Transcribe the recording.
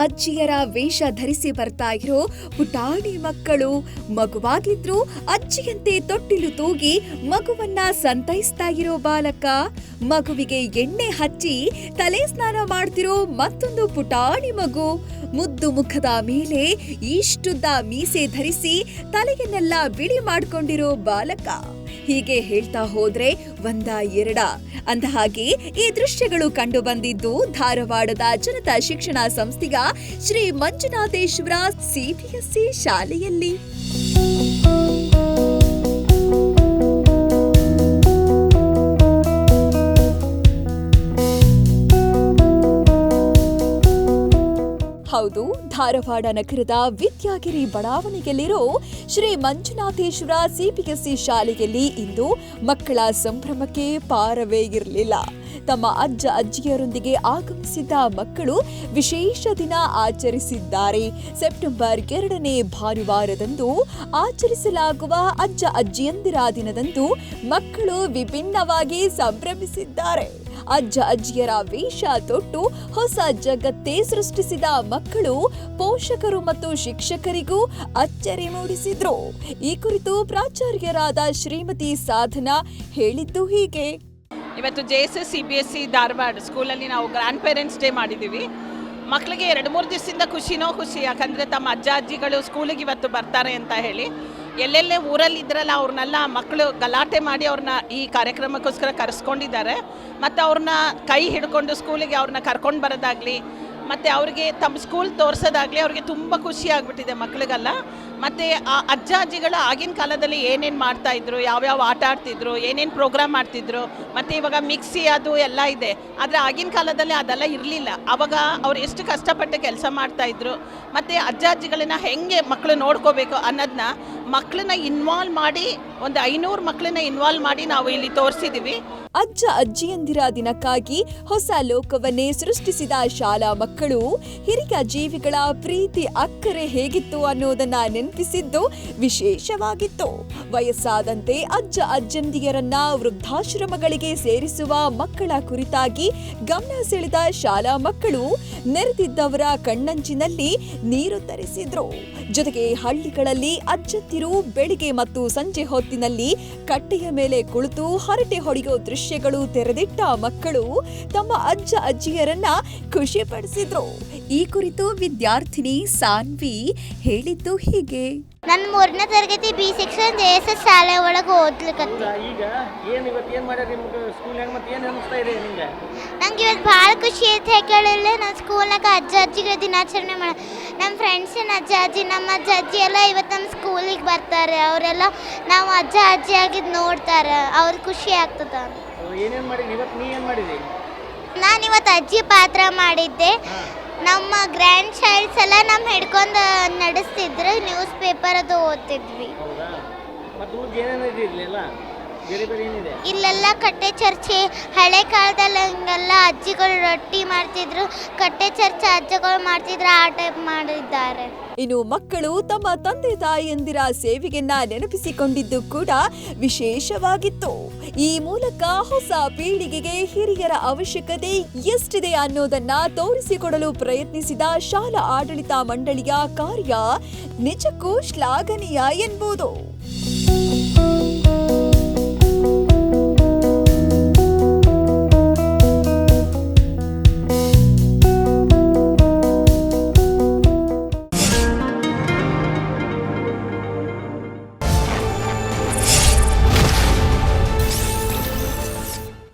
ಅಜ್ಜಿಯರ ವೇಷ ಧರಿಸಿ ಬರ್ತಾ ಇರೋ ಪುಟಾಣಿ ಮಕ್ಕಳು ಮಗುವಾಗಿದ್ರು ಅಜ್ಜಿಯಂತೆ ತೊಟ್ಟಿಲು ತೂಗಿ ಮಗುವನ್ನ ಸಂತೈಸ್ತಾ ಇರೋ ಬಾಲಕ ಮಗುವಿಗೆ ಎಣ್ಣೆ ಹಚ್ಚಿ ತಲೆ ಸ್ನಾನ ಮಾಡ್ತಿರೋ ಮತ್ತೊಂದು ಪುಟಾಣಿ ಮಗು ಮುದ್ದು ಮುಖದ ಮೇಲೆ ಇಷ್ಟುದ್ದ ಮೀಸೆ ಧರಿಸಿ ತಲೆಯನ್ನೆಲ್ಲ ಬಿಳಿ ಮಾಡ್ಕೊಂಡಿರೋ ಬಾಲಕ. ಹೀಗೆ ಹೇಳ್ತಾ ಹೋದ್ರೆ ಒಂದ ಎರಡ? ಅಂದ ಹಾಗೆ ಈ ದೃಶ್ಯಗಳು ಕಂಡು ಬಂದಿದ್ದು ಧಾರವಾಡದ ಜನತಾ ಶಿಕ್ಷಣ ಸಂಸ್ಥೆಯ ಶ್ರೀ ಮಂಜುನಾಥೇಶ್ವರ ಸಿಬಿಎಸ್ಇ ಶಾಲೆಯಲ್ಲಿ. ಹೌದು. ಧಾರವಾಡ ನಗರದ ವಿದ್ಯಾಗಿರಿ ಬಡಾವಣೆಯಲ್ಲಿರೋ ಶ್ರೀ ಮಂಜುನಾಥೇಶ್ವರ ಸಿಪಿಎಸ್ಸಿ ಶಾಲೆಯಲ್ಲಿ ಇಂದು ಮಕ್ಕಳ ಸಂಭ್ರಮಕ್ಕೆ ಪಾರವೇ ಇರಲಿಲ್ಲ. ತಮ್ಮ ಅಜ್ಜ ಅಜ್ಜಿಯರೊಂದಿಗೆ ಆಗಮಿಸಿದ್ದ ಮಕ್ಕಳು ವಿಶೇಷ ದಿನ ಆಚರಿಸಿದ್ದಾರೆ. ಸೆಪ್ಟೆಂಬರ್ ಎರಡನೇ ಭಾನುವಾರದಂದು ಆಚರಿಸಲಾಗುವ ಅಜ್ಜ ಅಜ್ಜಿಯಂದಿರ ದಿನದಂದು ಮಕ್ಕಳು ವಿಭಿನ್ನವಾಗಿ ಸಂಭ್ರಮಿಸಿದ್ದಾರೆ. ಅಜ್ಜ ಅಜ್ಜಿಯರ ವೇಷ ತೊಟ್ಟು ಹೊಸ ಜಗತ್ತೇ ಸೃಷ್ಟಿಸಿದ ಮಕ್ಕಳು ಪೋಷಕರು ಮತ್ತು ಶಿಕ್ಷಕರಿಗೂ ಅಚ್ಚರಿ ಮೂಡಿಸಿದ್ರು. ಈ ಕುರಿತು ಪ್ರಾಚಾರ್ಯರಾದ ಶ್ರೀಮತಿ ಸಾಧನಾ ಹೇಳಿದ್ದು ಹೀಗೆ. ಇವತ್ತು J S S C B S C Dharwad ಸ್ಕೂಲಲ್ಲಿ ನಾವು ಗ್ರ್ಯಾಂಡ್ ಪೇರೆಂಟ್ಸ್ ಡೇ ಮಾಡಿದ್ದೀವಿ. ಮಕ್ಕಳಿಗೆ ಎರಡು ಮೂರು ದಿವಸದಿಂದ ಖುಷಿನೋ ಖುಷಿ, ಯಾಕಂದರೆ ತಮ್ಮ ಅಜ್ಜ ಅಜ್ಜಿಗಳು ಸ್ಕೂಲಿಗೆ ಇವತ್ತು ಬರ್ತಾರೆ ಅಂತ ಹೇಳಿ. ಎಲ್ಲೆಲ್ಲೇ ಊರಲ್ಲಿ ಇದ್ರಲ್ಲ ಅವ್ರನ್ನೆಲ್ಲ ಮಕ್ಕಳು ಗಲಾಟೆ ಮಾಡಿ ಅವ್ರನ್ನ ಈ ಕಾರ್ಯಕ್ರಮಕ್ಕೋಸ್ಕರ ಕರೆಸ್ಕೊಂಡಿದ್ದಾರೆ. ಮತ್ತು ಅವ್ರನ್ನ ಕೈ ಹಿಡ್ಕೊಂಡು ಸ್ಕೂಲಿಗೆ ಅವ್ರನ್ನ ಕರ್ಕೊಂಡು ಬರೋದಾಗಲಿ, ಮತ್ತು ಅವ್ರಿಗೆ ತಮ್ಮ ಸ್ಕೂಲ್ ತೋರಿಸೋದಾಗಲಿ ಅವ್ರಿಗೆ ತುಂಬ ಖುಷಿ ಆಗಿಬಿಟ್ಟಿದೆ ಮಕ್ಕಳಿಗೆಲ್ಲ ಮತ್ತು ಆ ಅಜ್ಜ ಅಜ್ಜಿಗಳು ಆಗಿನ ಕಾಲದಲ್ಲಿ ಏನೇನು ಮಾಡ್ತಾಯಿದ್ರು ಯಾವ್ಯಾವ ಆಟ ಆಡ್ತಿದ್ರು, ಏನೇನು ಪ್ರೋಗ್ರಾಮ್ ಮಾಡ್ತಿದ್ರು, ಮತ್ತು ಇವಾಗ ಮಿಕ್ಸಿ ಅದು ಎಲ್ಲ ಇದೆ. ಆದರೆ ಆಗಿನ ಕಾಲದಲ್ಲಿ ಅದೆಲ್ಲ ಇರಲಿಲ್ಲ. ಅವಾಗ ಅವ್ರು ಎಷ್ಟು ಕಷ್ಟಪಟ್ಟು ಕೆಲಸ ಮಾಡ್ತಾಯಿದ್ರು ಮತ್ತು ಅಜ್ಜ ಅಜ್ಜಿಗಳನ್ನ ಹೆಂಗೆ ಮಕ್ಕಳು ನೋಡ್ಕೋಬೇಕು ಅನ್ನೋದನ್ನ ಮಕ್ಕಳನ್ನ ಇನ್ವಾಲ್ವ್ ಮಾಡಿ, ಒಂದು ಐನೂರು ಮಕ್ಕಳನ್ನ ಇನ್ವಾಲ್ವ್ ಮಾಡಿ ನಾವು ಇಲ್ಲಿ ತೋರಿಸಿದ್ದೀವಿ ಅಜ್ಜ ಅಜ್ಜಿಯಂದಿರ ದಿನಕ್ಕಾಗಿ ಹೊಸ ಲೋಕವನ್ನೇ ಸೃಷ್ಟಿಸಿದ ಶಾಲಾ ಮಕ್ಕಳು, ಹಿರಿಯ ಜೀವಿಗಳ ಪ್ರೀತಿ ಅಕ್ಕರೆ ಹೇಗಿತ್ತು ಅನ್ನೋದನ್ನ ನೆನಪಿಸಿದ್ದು ವಿಶೇಷವಾಗಿತ್ತು. ವಯಸ್ಸಾದಂತೆ ಅಜ್ಜ ಅಜ್ಜಂದಿಯರನ್ನ ವೃದ್ಧಾಶ್ರಮಗಳಿಗೆ ಸೇರಿಸುವ ಮಕ್ಕಳ ಕುರಿತಾಗಿ ಗಮನ ಸೆಳೆದ ಶಾಲಾ ಮಕ್ಕಳು ನೆರೆದಿದ್ದವರ ಕಣ್ಣಂಚಿನಲ್ಲಿ ನೀರು ತರಿಸಿದ್ರು. ಜೊತೆಗೆ ಹಳ್ಳಿಗಳಲ್ಲಿ ಅಜ್ಜತ್ತಿರು ಬೆಳಿಗ್ಗೆ ಮತ್ತು ಸಂಜೆ ಹೊತ್ತಿನಲ್ಲಿ ಕಟ್ಟೆಯ ಮೇಲೆ ಕುಳಿತು ಹರಟೆ ಹೊಡೆಯೋ ದೃಶ್ಯಗಳು ತೆರೆದಿಟ್ಟ ಮಕ್ಕಳು ತಮ್ಮ ಅಜ್ಜ ಅಜ್ಜಿಯರನ್ನ ಖುಷಿಪಡಿಸಿದ್ರು. ಈ ಕುರಿತು ವಿದ್ಯಾರ್ಥಿನಿ ಸಾನ್ವಿ ಹೇಳಿದ್ದು ಹೀಗೆ. ನನ್ನ ಮೂರನೇ ತರಗತಿ B section J S S ಶಾಲೆ ಒಳಗೆ ಓದ್ಲಿಕತ್ತಿ. ಈಗ ಏನು ಇವತ್ತು ಏನು ಮಾಡ್ಯಾರ ನಿಮ್ಗೆ ಸ್ಕೂಲ್ನಾಗ ಮತ್ತೆ ಏನು ಅನಿಸ್ತಾ ಇದೆ ನಿಮ್ಗೆ? ನಂಗೆ ಇವತ್ತು ಭಾಳ ಖುಷಿ ಐತೆ ಯಾಕೇಳಿಲ್ಲ ನಮ್ಮ ಸ್ಕೂಲ್ನಾಗ ಅಜ್ಜ ಅಜ್ಜಿಗಳ ದಿನಾಚರಣೆ ಮಾಡ ನಮ್ಮ ಫ್ರೆಂಡ್ಸಿನ ಅಜ್ಜ ಅಜ್ಜಿ ನಮ್ಮ ಅಜ್ಜ ಅಜ್ಜಿ ಎಲ್ಲ ಇವತ್ತು ನಮ್ಮ ಸ್ಕೂಲಿಗೆ ಬರ್ತಾರೆ ಅವರೆಲ್ಲ ನಾವು ಅಜ್ಜ ಅಜ್ಜಿ ಆಗಿದ್ದು ನೋಡ್ತಾರೆ ಅವ್ರಿಗೆ ಖುಷಿ ಆಗ್ತದೆ ಏನೇನು ಮಾಡಿದ್ರಿ? ಇವತ್ತು ನೀ ಏನು ಮಾಡಿದಿ ನಾನು ಇವತ್ತು ಅಜ್ಜಿ ಪಾತ್ರ ಮಾಡಿದ್ದೆ. ನಮ್ಮ ಗ್ರ್ಯಾಂಡ್ ಚೈಲ್ಡ್ಸ್ ಎಲ್ಲ ನಮ್ಮ ಹಿಡ್ಕೊಂಡು ನಡೆಸ್ತಿದ್ರು. ನ್ಯೂಸ್ ಪೇಪರ್ ಅದು ಓದ್ತಿದ್ವಿ. ಹೌದಾ? ಮತ್ತು ಊರಿಗೆ ಏನೇನು ಇದೆ ಇಲ್ಲೆಲ್ಲ ಬೇರೆ ಬೇರೆ ಏನಿದೆ? ಇಲ್ಲೆಲ್ಲ ಕಟ್ಟೆ ಚರ್ಚೆ. ಹಳೆ ಕಾಲದಲ್ಲಿ ಹಂಗೆಲ್ಲ ಅಜ್ಜಿಗಳು ರೊಟ್ಟಿ ಮಾಡ್ತಿದ್ರು ಕಟ್ಟೆ ಚರ್ಚೆ ಅಜ್ಜಗಳು ಮಾಡ್ತಿದ್ರು ಆ ಟೈಪ್ ಮಾಡಿದ್ದಾರೆ. ಇನ್ನು ಮಕ್ಕಳು ತಮ್ಮ ತಂದೆ ತಾಯಿಯಂದಿರ ಸೇವೆಯನ್ನ ನೆನಪಿಸಿಕೊಂಡಿದ್ದು ಕೂಡ ವಿಶೇಷವಾಗಿತ್ತು. ಈ ಮೂಲಕ ಹೊಸ ಪೀಳಿಗೆಗೆ ಹಿರಿಯರ ಅವಶ್ಯಕತೆ ಎಷ್ಟಿದೆ ಅನ್ನೋದನ್ನ ತೋರಿಸಿಕೊಡಲು ಪ್ರಯತ್ನಿಸಿದ ಶಾಲಾ ಆಡಳಿತ ಮಂಡಳಿಯ ಕಾರ್ಯ ನಿಜಕ್ಕೂ ಶ್ಲಾಘನೀಯ ಎನ್ಬೋದು